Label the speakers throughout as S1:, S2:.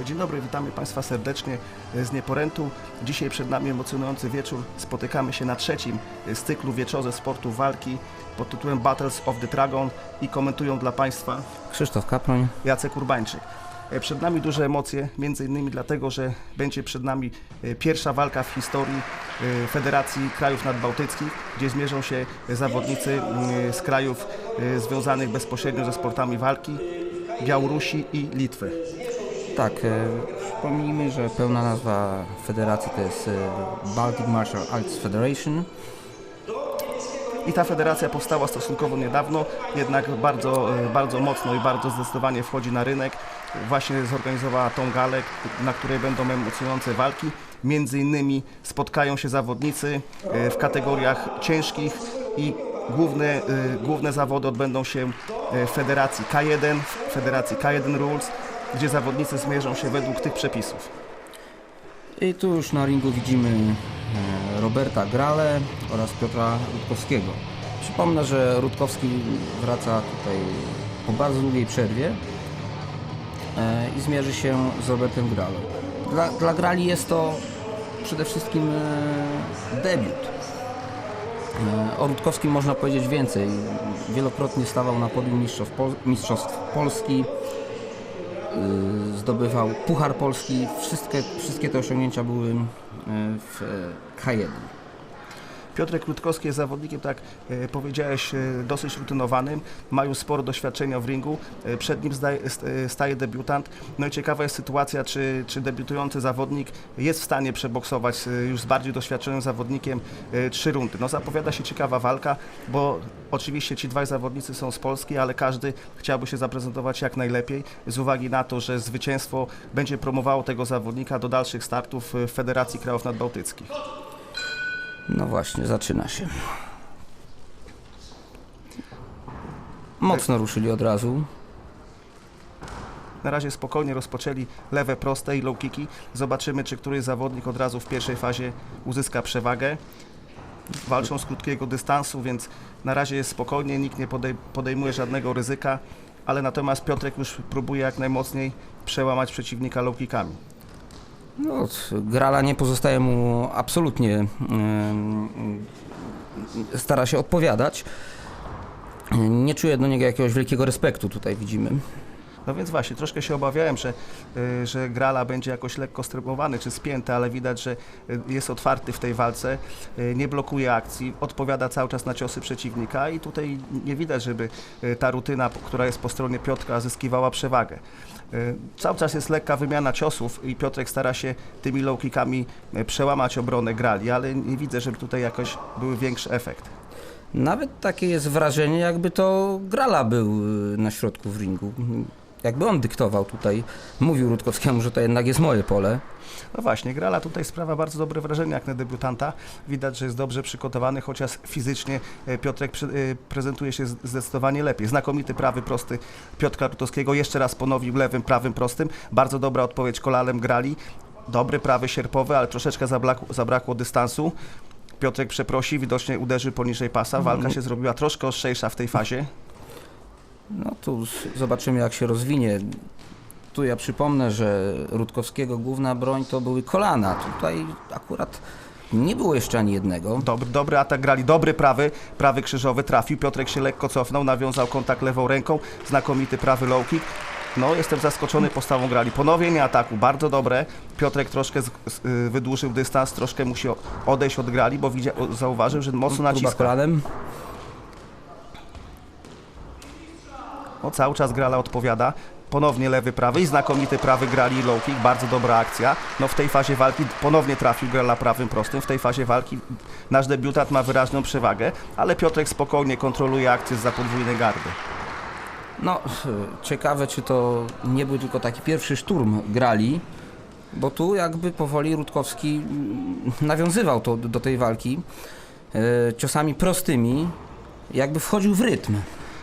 S1: Dzień dobry, witamy Państwa serdecznie z Nieporętu. Dzisiaj przed nami emocjonujący wieczór. Spotykamy się na trzecim z cyklu wieczorze sportu walki pod tytułem Battles of the Dragon i komentują dla Państwa
S2: Krzysztof Kaproń.
S1: Jacek Urbańczyk. E, Przed nami duże emocje, między innymi dlatego, że będzie przed nami e, pierwsza walka w historii e, Federacji Krajów Nadbałtyckich, gdzie zmierzą się zawodnicy mm, z krajów związanych bezpośrednio ze sportami walki, Białorusi i Litwy.
S2: Tak, e, przypomnijmy, że pełna nazwa federacji to jest e, Baltic Martial Arts Federation.
S1: I ta federacja powstała stosunkowo niedawno, jednak bardzo, e, bardzo mocno i bardzo zdecydowanie wchodzi na rynek. Właśnie zorganizowała tą galę, na której będą emocjonujące walki. Między innymi spotkają się zawodnicy w kategoriach ciężkich i główne, główne zawody odbędą się w federacji K1, w federacji K1 Rules, gdzie zawodnicy zmierzą się według tych przepisów.
S2: I tu już na ringu widzimy e, Roberta Grale oraz Piotra Rutkowskiego. Przypomnę, że Rutkowski wraca tutaj po bardzo długiej przerwie e, i zmierzy się z Robertem Gralą. Dla, dla Grali jest to przede wszystkim e, debiut. O Rutkowskim można powiedzieć więcej. Wielokrotnie stawał na podium mistrzostw, Pol- mistrzostw Polski, zdobywał Puchar Polski. Wszystkie, wszystkie te osiągnięcia były y, w e, K1.
S1: Piotrek Krótkowski jest zawodnikiem, tak e, powiedziałeś, e, dosyć rutynowanym, ma już sporo doświadczenia w ringu, e, przed nim zdaje, st- e, staje debiutant. No i ciekawa jest sytuacja, czy, czy debiutujący zawodnik jest w stanie przeboksować już z bardziej doświadczonym zawodnikiem trzy rundy. No zapowiada się ciekawa walka, bo oczywiście ci dwaj zawodnicy są z Polski, ale każdy chciałby się zaprezentować jak najlepiej, z uwagi na to, że zwycięstwo będzie promowało tego zawodnika do dalszych startów w Federacji Krajów Nadbałtyckich.
S2: No właśnie, zaczyna się. Mocno ruszyli od razu.
S1: Na razie spokojnie rozpoczęli lewe proste i low kicki. Zobaczymy, czy któryś zawodnik od razu w pierwszej fazie uzyska przewagę. Walczą z krótkiego dystansu, więc na razie jest spokojnie, nikt nie podej- podejmuje żadnego ryzyka, ale natomiast Piotrek już próbuje jak najmocniej przełamać przeciwnika low kickami.
S2: No, Grala nie pozostaje mu absolutnie. stara się odpowiadać. Nie czuje do niego jakiegoś wielkiego respektu, tutaj widzimy.
S1: No więc właśnie, troszkę się obawiałem, że, y, że Grala będzie jakoś lekko stremowany czy spięty, ale widać, że y, jest otwarty w tej walce, y, nie blokuje akcji, odpowiada cały czas na ciosy przeciwnika i tutaj nie widać, żeby ta rutyna, która jest po stronie Piotra, zyskiwała przewagę. Cały czas jest lekka wymiana ciosów i Piotrek stara się tymi low kickami przełamać obronę Grali, ale nie widzę, żeby tutaj jakoś był większy efekt.
S2: Nawet takie jest wrażenie, jakby to Grala był na środku w ringu. Jakby on dyktował tutaj, mówił Rutkowskiemu, że to jednak jest moje pole.
S1: No właśnie, Grala tutaj sprawia bardzo dobre wrażenie jak na debiutanta. Widać, że jest dobrze przygotowany, chociaż fizycznie e, Piotrek e, prezentuje się zdecydowanie lepiej. Znakomity prawy prosty Piotra Rutowskiego, jeszcze raz ponowił lewym, prawym prostym. Bardzo dobra odpowiedź kolanem Grali. Dobry prawy sierpowy, ale troszeczkę zabrakło, zabrakło dystansu. Piotrek przeprosi, widocznie uderzył poniżej pasa. Walka się zrobiła troszkę ostrzejsza w tej fazie.
S2: No tu zobaczymy jak się rozwinie. Tu ja przypomnę, że Rutkowskiego główna broń to były kolana. Tutaj akurat nie było jeszcze ani jednego.
S1: Dobry, dobry atak grali, dobry prawy, prawy krzyżowy trafił, Piotrek się lekko cofnął, nawiązał kontakt lewą ręką, znakomity prawy low kick. No, jestem zaskoczony postawą grali. Ponowienie ataku, bardzo dobre. Piotrek troszkę z, z, wydłużył dystans, troszkę musi odejść od grali, bo widzia, o- zauważył, że mocno
S2: Próba
S1: naciska.
S2: kolanem.
S1: No, cały czas grala odpowiada. Ponownie lewy, prawy i znakomity prawy grali low kick, bardzo dobra akcja. No w tej fazie walki ponownie trafił grala prawym prostym. W tej fazie walki nasz debiutant ma wyraźną przewagę, ale Piotrek spokojnie kontroluje akcję z podwójnej gardy.
S2: No, ciekawe czy to nie był tylko taki pierwszy szturm grali, bo tu jakby powoli Rutkowski nawiązywał to do tej walki e, ciosami prostymi, jakby wchodził w rytm.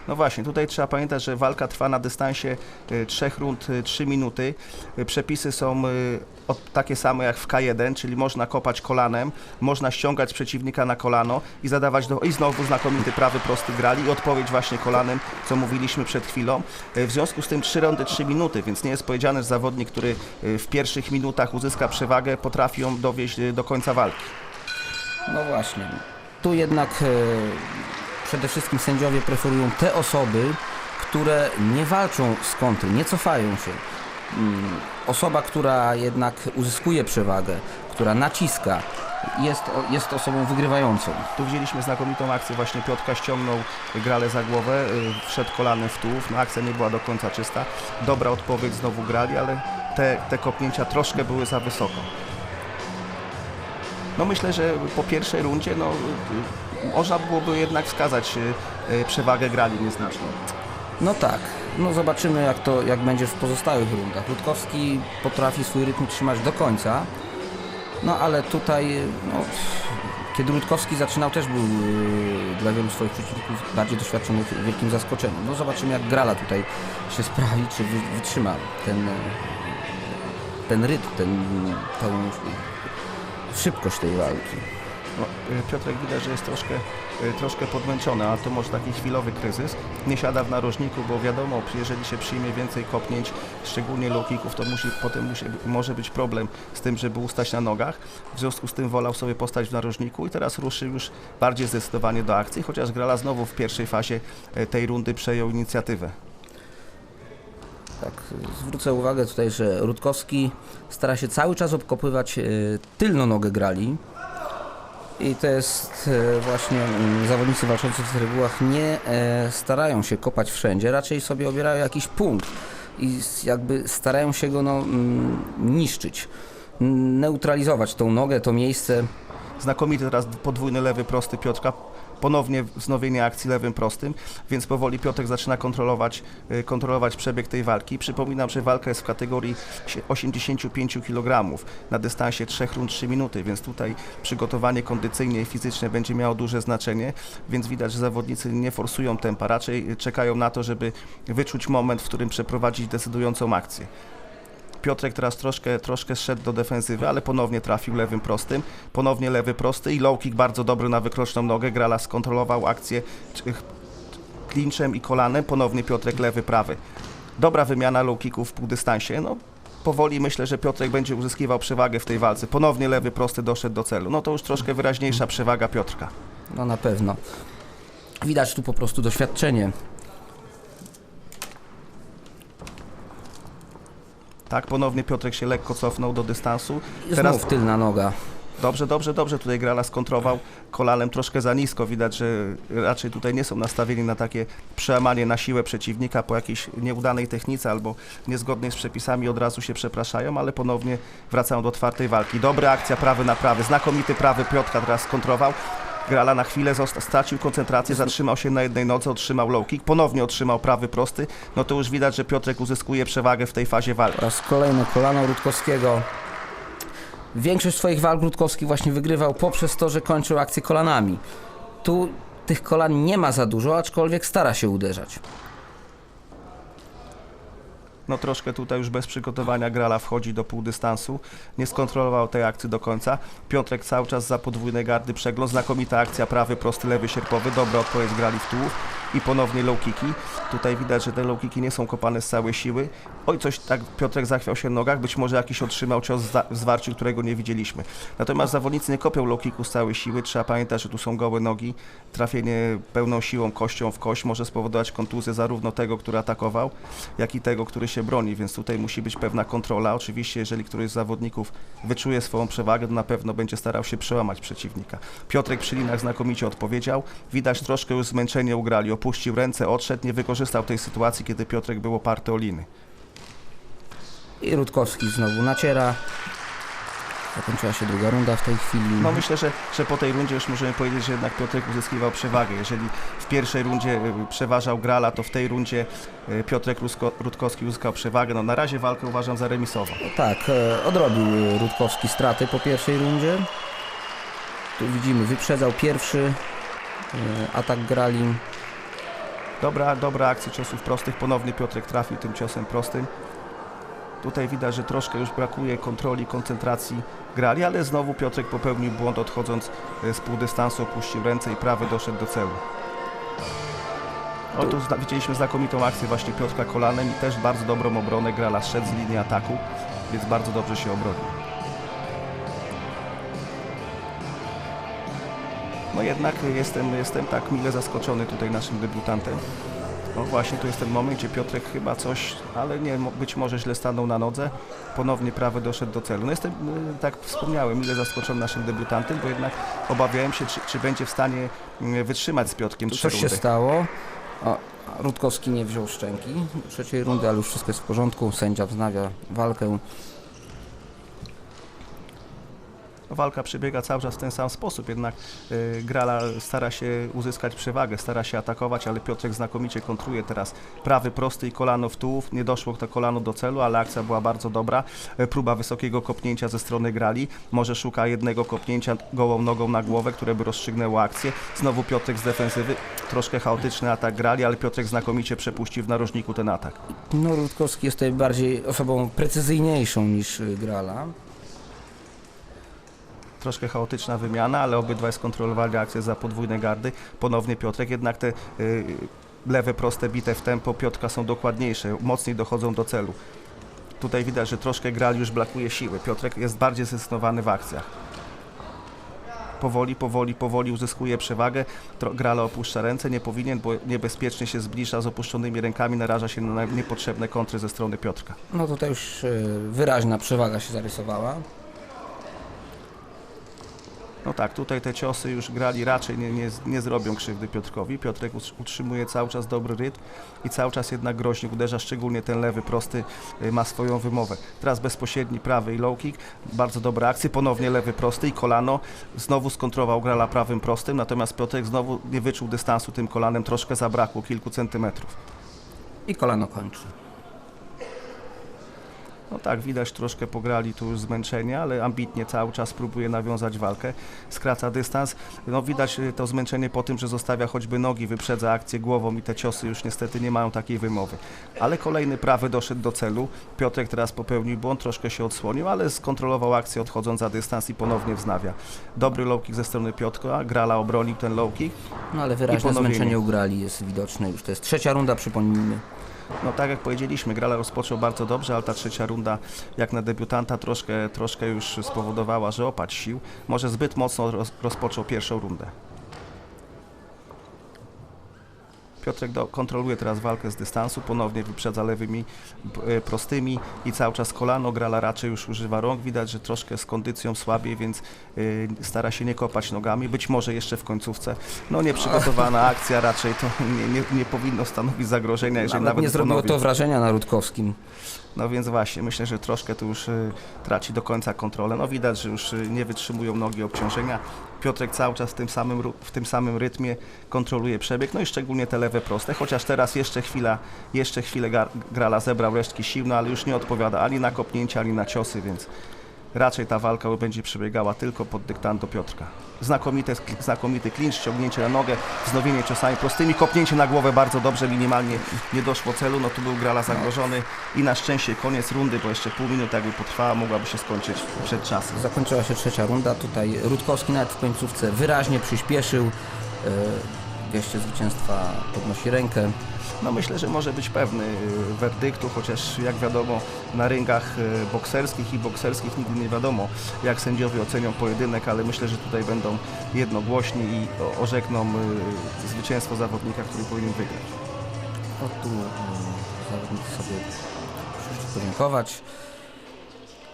S1: No właśnie, tutaj trzeba pamiętać, że walka trwa na dystansie y, trzech rund 3 minuty. Y, Przepisy są y, takie same jak w K1, czyli można kopać kolanem, można ściągać przeciwnika na kolano i zadawać do, i znowu znakomity prawy prosty grali i odpowiedź właśnie kolanem, co mówiliśmy przed chwilą. Y, W związku z tym 3 rundy 3 minuty, więc nie jest powiedziane, że zawodnik, który y, w pierwszych minutach uzyska przewagę, potrafi ją dowieść y, do końca walki.
S2: No właśnie. Tu jednak przede wszystkim sędziowie preferują te osoby, które nie walczą z kontry, nie cofają się. Mm, Osoba, która jednak uzyskuje przewagę, która naciska, jest, jest osobą wygrywającą.
S1: Tu widzieliśmy znakomitą akcję, właśnie Piotrka ściągnął grale za głowę, y, wszedł kolanem w tułów, no akcja nie była do końca czysta. Dobra odpowiedź znowu grali, ale te, te kopnięcia troszkę były za wysoko. No myślę, że po pierwszej rundzie no, y, można byłoby jednak wskazać y, y, przewagę grali nieznaczną.
S2: No tak, no zobaczymy jak to jak będzie w pozostałych rundach. Rutkowski potrafi swój rytm trzymać do końca, no ale tutaj, no, kiedy Rutkowski zaczynał też był yy, dla wielu swoich przeciwników bardziej doświadczonych wielkim zaskoczeniem. No zobaczymy jak Grala tutaj się sprawi, czy wy, wytrzyma ten, ten rytm, ten, tą szybkość tej walki.
S1: Y, Piotrek widać, że jest troszkę, y, troszkę podmęczony, a to może taki chwilowy kryzys. Nie siada w narożniku, bo wiadomo, jeżeli się przyjmie więcej kopnięć, szczególnie low to musi, potem musi, może być problem z tym, żeby ustać na nogach. W związku z tym wolał sobie postać w narożniku i teraz ruszy już bardziej zdecydowanie do akcji, chociaż Grala znowu w pierwszej fazie y, tej rundy przejął inicjatywę.
S2: Tak, zwrócę uwagę tutaj, że Rutkowski stara się cały czas obkopywać e, tylną nogę grali. I to jest e, właśnie mm, zawodnicy walczący w regułach nie e, starają się kopać wszędzie, raczej sobie obierają jakiś punkt i jakby starają się go no, mm, niszczyć, neutralizować tą nogę, to miejsce.
S1: Znakomity teraz podwójny lewy prosty Piotrka. Ponownie wznowienie akcji lewym prostym, więc powoli Piotrek zaczyna kontrolować, y, kontrolować przebieg tej walki. Przypominam, że walka jest w kategorii sie- 85 kg na dystansie 3 rund 3 minuty, więc tutaj przygotowanie kondycyjne i fizyczne będzie miało duże znaczenie, więc widać, że zawodnicy nie forsują tempa, raczej czekają na to, żeby wyczuć moment, w którym przeprowadzić decydującą akcję. Piotrek teraz troszkę, troszkę zszedł do defensywy, ale ponownie trafił lewym prostym. Ponownie lewy prosty i low kick bardzo dobry na wykroczną nogę. Grala skontrolował akcję klinczem i kolanem. Ponownie Piotrek lewy, prawy. Dobra wymiana low kicków w półdystansie. No, powoli myślę, że Piotrek będzie uzyskiwał przewagę w tej walce. Ponownie lewy prosty doszedł do celu. No to już troszkę wyraźniejsza przewaga Piotrka.
S2: No na pewno. Widać tu po prostu doświadczenie.
S1: Tak, ponownie Piotrek się lekko cofnął do dystansu.
S2: I
S1: Teraz
S2: znów tylna noga.
S1: Dobrze, dobrze, dobrze tutaj Grala skontrował kolanem troszkę za nisko. Widać, że raczej tutaj nie są nastawieni na takie przełamanie na siłę przeciwnika po jakiejś nieudanej technice albo niezgodnej z przepisami od razu się przepraszają, ale ponownie wracają do otwartej walki. Dobra akcja, prawy na prawy. Znakomity prawy Piotka teraz skontrował. Grala na chwilę stracił koncentrację, zatrzymał się na jednej nodze, otrzymał low kick, ponownie otrzymał prawy prosty. No to już widać, że Piotrek uzyskuje przewagę w tej fazie walki.
S2: Po raz kolejny kolano Rutkowskiego. Większość swoich walk Rutkowski właśnie wygrywał poprzez to, że kończył akcję kolanami. Tu tych kolan nie ma za dużo, aczkolwiek stara się uderzać.
S1: No troszkę tutaj już bez przygotowania Grala wchodzi do półdystansu. Nie skontrolował tej akcji do końca. Piotrek cały czas za podwójne gardy przegląd. Znakomita akcja, prawy, prosty, lewy, sierpowy. Dobra odpowiedź Grali w tułów. I ponownie low kicki. Tutaj widać, że te low kicki nie są kopane z całej siły. Oj, coś tak Piotrek zachwiał się w nogach. Być może jakiś otrzymał cios w zwarciu, którego nie widzieliśmy. Natomiast zawodnicy nie kopią low kicku z całej siły. Trzeba pamiętać, że tu są gołe nogi. Trafienie pełną siłą kością w kość może spowodować kontuzję zarówno tego, który atakował, jak i tego, który się broni, więc tutaj musi być pewna kontrola. Oczywiście, jeżeli któryś z zawodników wyczuje swoją przewagę, to na pewno będzie starał się przełamać przeciwnika. Piotrek przy linach znakomicie odpowiedział. Widać troszkę już zmęczenie ugrali. Opuścił ręce, odszedł, nie wykorzystał tej sytuacji, kiedy Piotrek był oparty o liny.
S2: I Rutkowski znowu naciera. Zakończyła się druga runda w tej chwili.
S1: No myślę, że, że po tej rundzie już możemy powiedzieć, że jednak Piotrek uzyskiwał przewagę. Jeżeli w pierwszej rundzie y, przeważał Grala, to w tej rundzie y, Piotrek Rusko, Rutkowski uzyskał przewagę. No na razie walkę uważam za remisową.
S2: Tak, e, odrobił e, Rutkowski straty po pierwszej rundzie. Tu widzimy, wyprzedzał pierwszy e, atak grali.
S1: Dobra, dobra akcja ciosów prostych. Ponownie Piotrek trafił tym ciosem prostym. Tutaj widać, że troszkę już brakuje kontroli, koncentracji grali, ale znowu Piotrek popełnił błąd odchodząc e, z półdystansu, opuścił ręce i prawy doszedł do celu. O, tu zna- widzieliśmy znakomitą akcję właśnie Piotrka kolanem i też bardzo dobrą obronę Grala szedł z linii ataku, więc bardzo dobrze się obronił. No jednak jestem, jestem tak mile zaskoczony tutaj naszym debiutantem. No właśnie, tu jest ten moment, gdzie Piotrek chyba coś, ale nie, być może źle stanął na nodze. Ponownie prawy doszedł do celu. No jestem, y, tak wspomniałem, mile zaskoczony naszym debiutantem, bo jednak obawiałem się, czy, czy będzie w stanie y, wytrzymać z Piotrkiem
S2: coś się stało. O, Rutkowski nie wziął szczęki do trzeciej rundy, ale już wszystko jest w porządku. Sędzia wznawia walkę.
S1: Walka przebiega cały czas w ten sam sposób, jednak y, Grala stara się uzyskać przewagę, stara się atakować, ale Piotrek znakomicie kontruje teraz prawy prosty i kolano w tułów. Nie doszło to kolano do celu, ale akcja była bardzo dobra. Y, próba wysokiego kopnięcia ze strony Grali. Może szuka jednego kopnięcia gołą nogą na głowę, które by rozstrzygnęło akcję. Znowu Piotrek z defensywy. Troszkę chaotyczny atak Grali, ale Piotrek znakomicie przepuścił w narożniku ten atak.
S2: No, Rutkowski jest tutaj bardziej osobą precyzyjniejszą niż y, Grala.
S1: Troszkę chaotyczna wymiana, ale obydwaj skontrolowali akcję za podwójne gardy. Ponownie Piotrek, jednak te y, lewe proste bite w tempo Piotrka są dokładniejsze, mocniej dochodzą do celu. Tutaj widać, że troszkę Gral już brakuje siły. Piotrek jest bardziej zestresowany w akcjach. Powoli, powoli, powoli uzyskuje przewagę. Grala opuszcza ręce, nie powinien, bo niebezpiecznie się zbliża z opuszczonymi rękami, naraża się na niepotrzebne kontry ze strony Piotrka.
S2: No tutaj już y, wyraźna przewaga się zarysowała.
S1: No tak, tutaj te ciosy już grali raczej nie, nie, nie zrobią krzywdy Piotrkowi. Piotrek utrzymuje cały czas dobry rytm i cały czas jednak groźnie uderza, szczególnie ten lewy prosty y, ma swoją wymowę. Teraz bezpośredni prawy i low kick, bardzo dobre akcje, ponownie lewy prosty i kolano. Znowu skontrował grala prawym prostym, natomiast Piotrek znowu nie wyczuł dystansu tym kolanem, troszkę zabrakło, kilku centymetrów.
S2: I kolano kończy.
S1: No tak, widać troszkę pograli tu już zmęczenie, ale ambitnie cały czas próbuje nawiązać walkę, skraca dystans. No widać y, to zmęczenie po tym, że zostawia choćby nogi, wyprzedza akcję głową i te ciosy już niestety nie mają takiej wymowy. Ale kolejny prawy doszedł do celu. Piotrek teraz popełnił błąd, troszkę się odsłonił, ale skontrolował akcję odchodząc za dystans i ponownie wznawia. Dobry low kick ze strony Piotra, Grala obronił ten low kick.
S2: No ale wyraźne zmęczenie u Grali jest widoczne już. To jest trzecia runda, przypomnijmy.
S1: No tak jak powiedzieliśmy, Grala rozpoczął bardzo dobrze, ale ta trzecia runda jak na debiutanta troszkę, troszkę już spowodowała, że opadł sił. Może zbyt mocno roz, rozpoczął pierwszą rundę. Piotrek do, kontroluje teraz walkę z dystansu, ponownie wyprzedza lewymi e, prostymi i cały czas kolano. Grala raczej już używa rąk, widać, że troszkę z kondycją słabiej, więc y, stara się nie kopać nogami, być może jeszcze w końcówce. No nieprzygotowana akcja, raczej to nie, nie, nie powinno stanowić zagrożenia, jeżeli
S2: Nawet
S1: nawet,
S2: nie zrobiło
S1: ponowi-
S2: to wrażenia na Rutkowskim.
S1: No więc właśnie, myślę, że troszkę tu już y, traci do końca kontrolę. No widać, że już y, nie wytrzymują nogi obciążenia. Piotrek cały czas w tym samym, w tym samym rytmie kontroluje przebieg, no i szczególnie te lewe proste, chociaż teraz jeszcze chwila, jeszcze chwilę Grala zebrał resztki sił, no ale już nie odpowiada ani na kopnięcia, ani na ciosy, więc raczej ta walka będzie przebiegała tylko pod dyktando Piotrka. Znakomite, znakomity klincz, ściągnięcie na nogę, wznowienie ciosami prostymi, kopnięcie na głowę bardzo dobrze, minimalnie nie doszło celu, no tu był Grala zagrożony i na szczęście koniec rundy, bo jeszcze pół minuty jakby potrwała, mogłaby się skończyć przed czasem.
S2: Zakończyła się trzecia runda. Tutaj Rutkowski nawet w końcówce wyraźnie przyspieszył. E, Wieście zwycięstwa podnosi rękę.
S1: No myślę, że może być pewny y, werdyktu, chociaż jak wiadomo na ringach y, bokserskich i bokserskich nigdy nie wiadomo jak sędziowie ocenią pojedynek, ale myślę, że tutaj będą jednogłośni i orzekną y, zwycięstwo zawodnika, który powinien wygrać.
S2: O, tu zawodnicy sobie podziękować.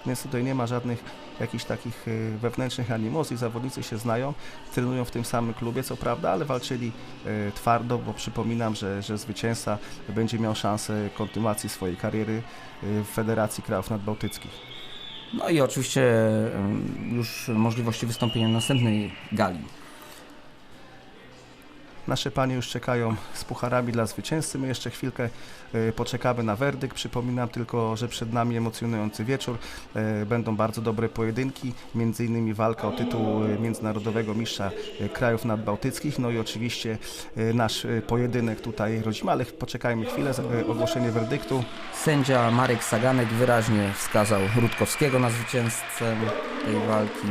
S1: Więc tutaj nie ma żadnych jakichś takich y, wewnętrznych animozji. Zawodnicy się znają, trenują w tym samym klubie, co prawda, ale walczyli y, twardo, bo przypominam, że, że zwycięzca będzie miał szansę kontynuacji swojej kariery y, w Federacji Krajów Nadbałtyckich.
S2: No i oczywiście już możliwości wystąpienia na następnej gali.
S1: Nasze panie już czekają z pucharami dla zwycięzcy. My jeszcze chwilkę e, poczekamy na werdykt. Przypominam tylko, że przed nami emocjonujący wieczór. E, Będą bardzo dobre pojedynki, między innymi walka o tytuł e, międzynarodowego mistrza krajów nadbałtyckich. No i oczywiście nasz pojedynek tutaj rodzimy, ale poczekajmy chwilę, ogłoszenie werdyktu.
S2: Sędzia Marek Saganek wyraźnie wskazał Rutkowskiego na zwycięzcę tej walki.